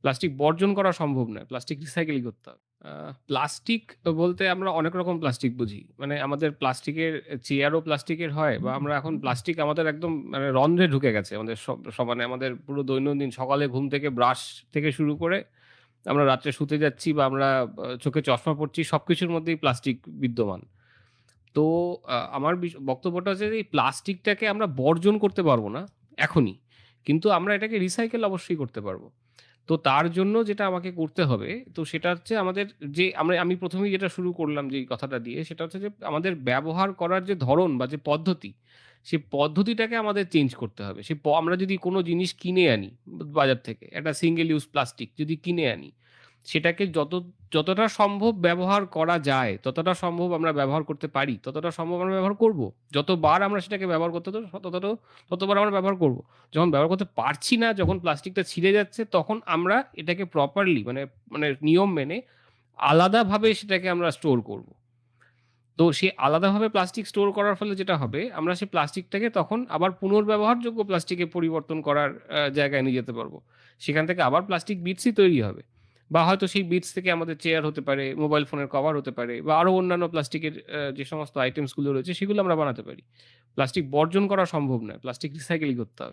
Plastic বর্জন করা সম্ভব নয়, প্লাস্টিক রিসাইকেল করতে হবে। প্লাস্টিক বলতে আমরা অনেক রকম প্লাস্টিক বুঝি। মানে আমাদের প্লাস্টিকের চেয়ারও প্লাস্টিকের হয় বা আমরা এখন প্লাস্টিক আমাদের একদম মানে রন্ধ্রে ঢুকে গেছে। আমাদের সব সব- মানে আমাদের পুরো দৈনন্দিন সকালে ঘুম থেকে ব্রাশ থেকে শুরু করে আমরা রাত্রে শুতে যাচ্ছি বা আমরা চোখে চশমা পড়ছি সব কিছুর মধ্যেই প্লাস্টিক বিদ্যমান। তো আমার বক্তব্যটা হচ্ছে যে এই প্লাস্টিকটাকে আমরা বর্জন করতে পারব না, এখনই। কিন্তু আমরা এটাকে রিসাইকেল অবশ্যই করতে পারব। তো তার জন্য যেটা আমাকে করতে হবে, তো সেটা হচ্ছে আমাদের যে আমরা, আমি প্রথমেই যেটা শুরু করলাম যে কথাটা দিয়ে, সেটা হচ্ছে যে আমাদের ব্যবহার করার যে ধরন বা যে পদ্ধতি সে পদ্ধতিটাকে আমাদের চেঞ্জ করতে হবে। সে আমরা যদি কোনো জিনিস কিনে আনি বাজার থেকে, একটা সিঙ্গেল ইউজ প্লাস্টিক যদি কিনে আনি সেটাকে যত, যতটা সম্ভব ব্যবহার করা যায়, ততটা সম্ভব আমরা ব্যবহার করতে পারি, ততটা সম্ভব আমরা ব্যবহার করব। যতবার আমরা সেটাকে ব্যবহার করতে ততটা, ততবার আমরা ব্যবহার করব। যখন ব্যবহার করতে পারছি না, যখন প্লাস্টিকটা ছিঁড়ে যাচ্ছে, তখন আমরা এটাকে প্রপারলি মানে মানে নিয়ম মেনে আলাদাভাবে সেটাকে আমরা স্টোর করব। তো সে আলাদাভাবে প্লাস্টিক স্টোর করার ফলে যেটা হবে, আমরা সেই প্লাস্টিকটাকে তখন আবার পুনর্ব্যবহারযোগ্য প্লাস্টিকে পরিবর্তন করার জায়গায় নিয়ে যেতে পারব। সেখান থেকে আবার প্লাস্টিক বিটসই তৈরি হবে। বা হয়তো সেই বিটস থেকে আমাদের চেয়ার হতে পারে মোবাইল ফোনের কভার হতে পারে, বা আরও অন্যান্য প্লাস্টিকের যে সমস্ত আইটেমসগুলো রয়েছে, সেগুলো আমরা বানাতে পারি। প্লাস্টিক বর্জন করা সম্ভব নয় প্লাস্টিক রিসাইকেলই করতে হবে।